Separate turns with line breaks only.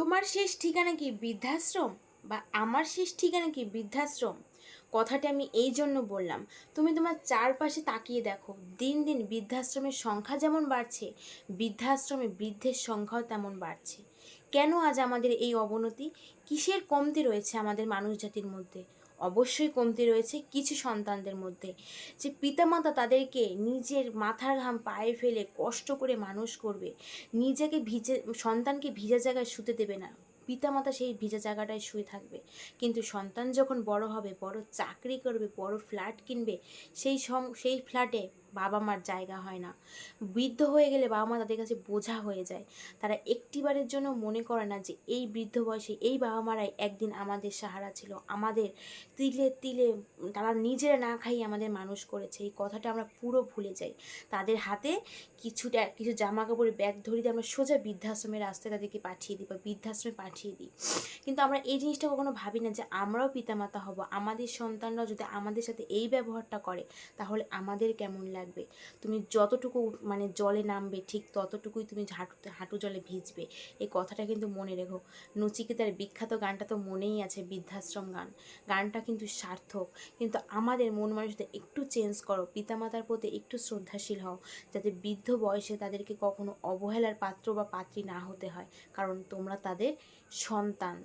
তোমার শেষ ঠিকানা কি বৃদ্ধাশ্রম? বা আমার শেষ ঠিকানা কি বৃদ্ধাশ্রম? কথাটা আমি এই জন্য বললাম, তুমি তোমার চারপাশে তাকিয়ে দেখো, দিন দিন বৃদ্ধাশ্রমের সংখ্যা যেমন বাড়ছে, বৃদ্ধাশ্রমে বৃদ্ধের সংখ্যাও তেমন বাড়ছে। কেন আজ আমাদের এই অবনতি? কিসের কমতি রয়েছে আমাদের মানুষ জাতির মধ্যে? অবশ্যই কমতি রয়েছে কিছু সন্তানদের মধ্যে। যে পিতামাতা তাদেরকে নিজের মাথার ঘাম পায়ে ফেলে কষ্ট করে মানুষ করবে, নিজেকে ভিজে, সন্তানকে ভিজা জায়গায় শুতে দেবে না। পিতামাতা সেই ভিজা জায়গাটায় শুয়ে থাকবে। কিন্তু সন্তান যখন বড় হবে, বড় চাকরি করবে, বড় ফ্ল্যাট কিনবে, সেই সম, সেই ফ্ল্যাটে বাবা মার জায়গা হয় না। বৃদ্ধ হয়ে গেলে বাবা মা তাদের কাছে বোঝা হয়ে যায়। তারা একটিবারের জন্য মনে করে না যে, এই বৃদ্ধ বয়সে এই বাবা মারাই একদিন আমাদের সাহারা ছিল। আমাদের তিলে তিলে তারা নিজেরা না খাইয়ে আমাদের মানুষ করেছে। এই কথাটা আমরা পুরো ভুলে যাই। তাদের হাতে কিছুটা, কিছু জামা কাপড়ের ব্যাগ ধরিয়ে আমরা সোজা বৃদ্ধাশ্রমের রাস্তায় তাদেরকে পাঠিয়ে দিই বা বৃদ্ধাশ্রমে পাঠিয়ে দিই। কিন্তু আমরা এই জিনিসটা কখনো ভাবি না যে, আমরাও পিতামাতা হব। আমাদের সন্তানরাও যদি আমাদের সাথে এই ব্যবহারটা করে, তাহলে আমাদের কেমন লাগবে। তুমি যতটুকু মানে জলে নামবে ঠিক ততটুকুই তুমি হাঁটুতে হাঁটু জলে ভিজবে। এই কথাটা কিন্তু মনে রেখো। নচিকেতার বিখ্যাত গানটা তো মনেই আছে, বৃদ্ধাশ্রম গান। গানটা কিন্তু সার্থক। কিন্তু আমাদের মন মানুষদের একটু চেঞ্জ করো। পিতামাতার প্রতি একটু শ্রদ্ধাশীল হও। যাতে বৃদ্ধ বয়সে তাদেরকে কখনো অবহেলার পাত্র বা পাত্রী না হতে হয়। কারণ তোমরা তাদের সন্তান।